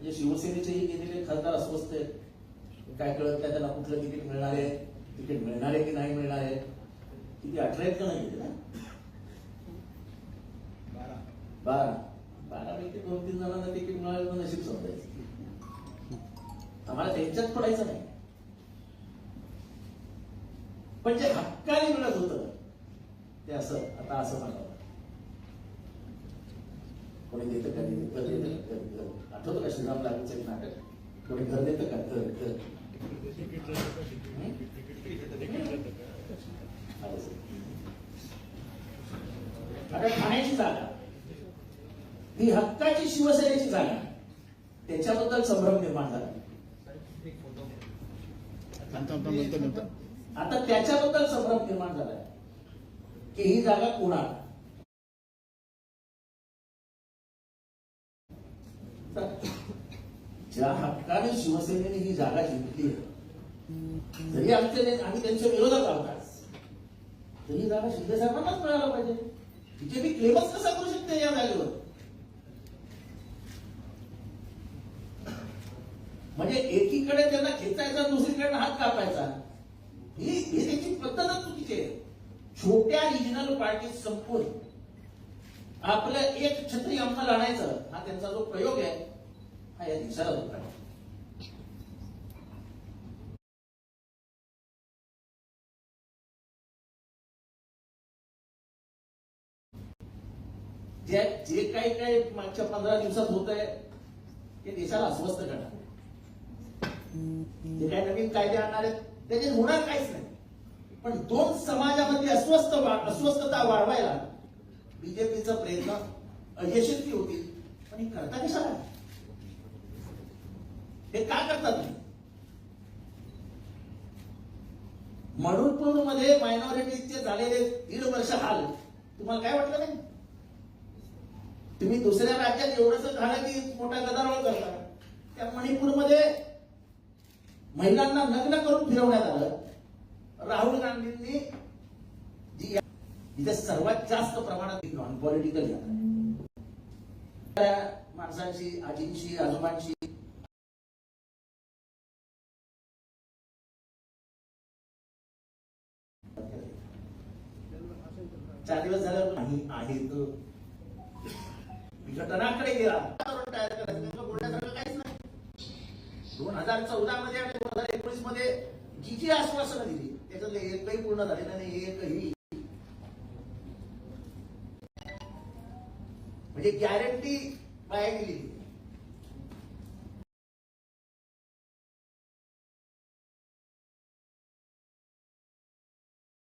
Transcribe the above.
म्हणजे शिवसेनेचेही गेलेले खासदार अस्वस्थ आहेत. काय कळत नाही त्यांना कुठलं तिकीट मिळणार आहे? तिकीट मिळणार आहे की नाही मिळणार आहे? किती अठरा आहेत का नाही ना? बारा. बारा. पैकी दोन तीन जणांना तिकीट मिळालं तर नशीब समजायचं आम्हाला त्यांच्यात पडायचं नाही. पण जे हक्काने मिळत होतं ते असं आता असं म्हणावं कोणी देतं का? नाही घर देतं. आठवतं का श्रीराम लागूचं एक नाटक? कोणी घर देतं का? आलं सर. आता ठाण्याची जागा. ही हक्काची शिवसेनेची जागा. त्याच्याबद्दल संभ्रम निर्माण झाला. आता त्याच्याबद्दल संभ्रम निर्माण झालाय की ही जागा कोणा ज्या हक्काने शिवसेनेने ही जागा जिंकली जरी आमचे आम्ही त्यांच्या विरोधात आहोत तरी जागा शिंदे साहेबांनाच मिळायला पाहिजे. मी क्लेमच कसा करू शकते या जागेवर म्हणजे एकीकडे त्यांना खेचायचा दुसरीकडे हात कापायचा. ही ही त्याची पद्धतच चुकीची आहे. छोट्या रिजनल पार्टी संपून आपलं एक छत्री अंमल आणायचं हा त्यांचा जो प्रयोग आहे हा या दिवसाला होता जे जे काही काही मागच्या पंधरा दिवसात होत आहे ते देशाला अस्वस्थ करणार. जे काही नवीन कायदे आणणार आहेत त्याचे होणार काहीच नाही. पण दोन समाजामध्ये अस्वस्थ अस्वस्थता वाढवायला बीजेपीचा प्रयत्न अयशस्वी होतील. पण हे करता कशाला? हे का करतात तुम्ही? मणिपूरमध्ये मायनॉरिटीचे झालेले दीड वर्ष हाल. तुम्हाला काय वाटलं नाही? तुम्ही दुसऱ्या राज्यात एवढंच झालं की मोठा गदारोळ करता त्या मणिपूरमध्ये महिलांना नग्न करून फिरवण्यात आलं. राहुल गांधींनी या- इथे सर्वात जास्त प्रमाणात नॉन पॉलिटिकल माणसांशी आजींशी आजोबांशी. चार दिवस झालं नाही आहे तो घटनाकडे गेला. तयार करायचं बोलण्यासारखं काहीच नाही दोन हजार चौदा मध्ये आणि दोन हजार एकोणीसमध्ये जी जी आश्वासनं दिली त्याच्यातले एकही पूर्ण झालेलं नाही एकही म्हणजे गॅरंटी बाहेर गेली